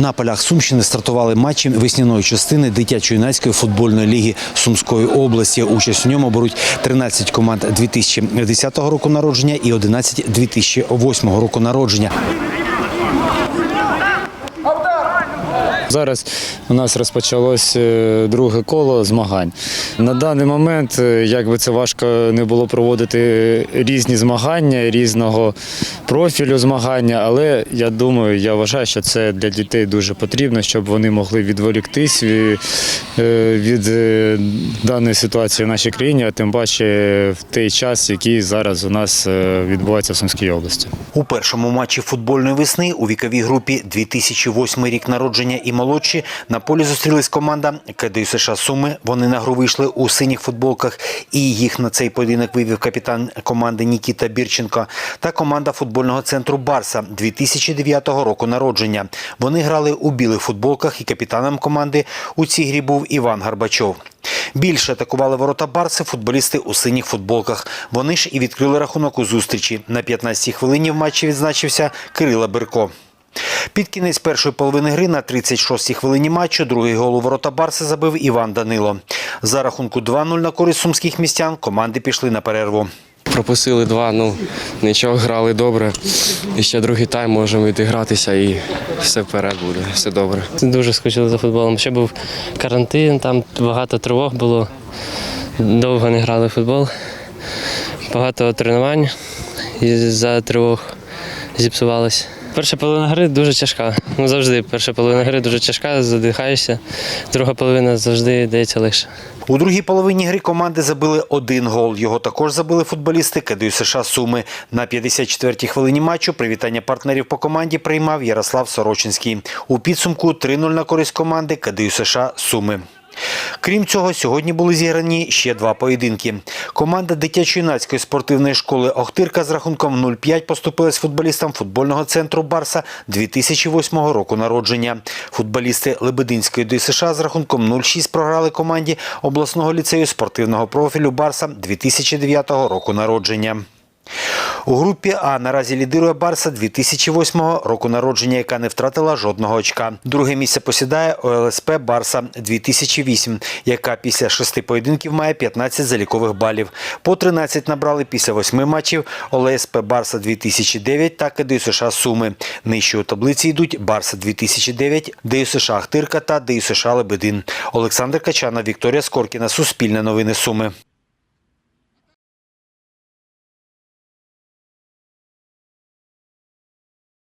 На полях Сумщини стартували матчі весняної частини дитячо-юнацької футбольної ліги Сумської області. Участь у ньому беруть 13 команд 2010 року народження і 11 2008 року народження. Зараз у нас розпочалось е, друге коло змагань. На даний момент, е, як би це важко не було проводити різні змагання, різного профілю змагання, але я думаю, я вважаю, що це для дітей дуже потрібно, щоб вони могли відволіктись від, е, е, даної ситуації в нашій країні, а тим паче в той час, який зараз у нас е, відбувається в Сумській області. У першому матчі футбольної весни у віковій групі 2008 рік народження і молодші на полі зустрілись команда КДЮ США Суми. Вони на гру вийшли у синіх футболках, і їх на цей поєдинок вивів капітан команди Нікіта Бірченко та команда футбольного центру Барса 2009 року народження. Вони грали у білих футболках, і капітаном команди у цій грі був Іван Гарбачов. Більше атакували ворота Барси футболісти у синіх футболках. Вони ж і відкрили рахунок у зустрічі. На 15-й хвилині в матчі відзначився Кирила Берко. Під кінець першої половини гри на 36-й хвилині матчу другий гол у ворота Барси забив Іван Данило. За рахунку 2-0 на користь сумських містян команди пішли на перерву. Пропустили два, ну нічого, грали добре. І ще другий тайм можемо йти гратися і все вперед буде, все добре. Дуже скучили за футболом. Ще був карантин, там багато тривог було. Довго не грали в футбол. Багато тренувань і за тривог зіпсувалось. Перша половина гри дуже тяжка. Ну завжди перша половина гри дуже тяжка, задихаєшся. Друга половина завжди дається легше. У другій половині гри команди забили один гол. Його також забили футболісти КДЮ США Суми. На 54-й хвилині матчу привітання партнерів по команді приймав Ярослав Сорочинський. У підсумку 3-0 на користь команди КДЮ США Суми. Крім цього, сьогодні були зіграні ще два поєдинки. Команда дитячо-юнацької спортивної школи Охтирка з рахунком 0-5 поступилась футболістам футбольного центру Барса 2008 року народження. Футболісти Лебединської ДСШ з рахунком 0-6 програли команді обласного ліцею спортивного профілю Барса 2009 року народження. У групі А наразі лідирує Барса 2008 року народження, яка не втратила жодного очка. Друге місце посідає ОЛСП Барса 2008, яка після шести поєдинків має 15 залікових балів. По 13 набрали після восьми матчів ОЛСП Барса 2009 та КДЮ США Суми. Нижче у таблиці йдуть Барса 2009, ДЮ США Ахтирка та ДЮ США Лебедин. Олександр Качана, Вікторія Скоркіна, Суспільне новини Суми.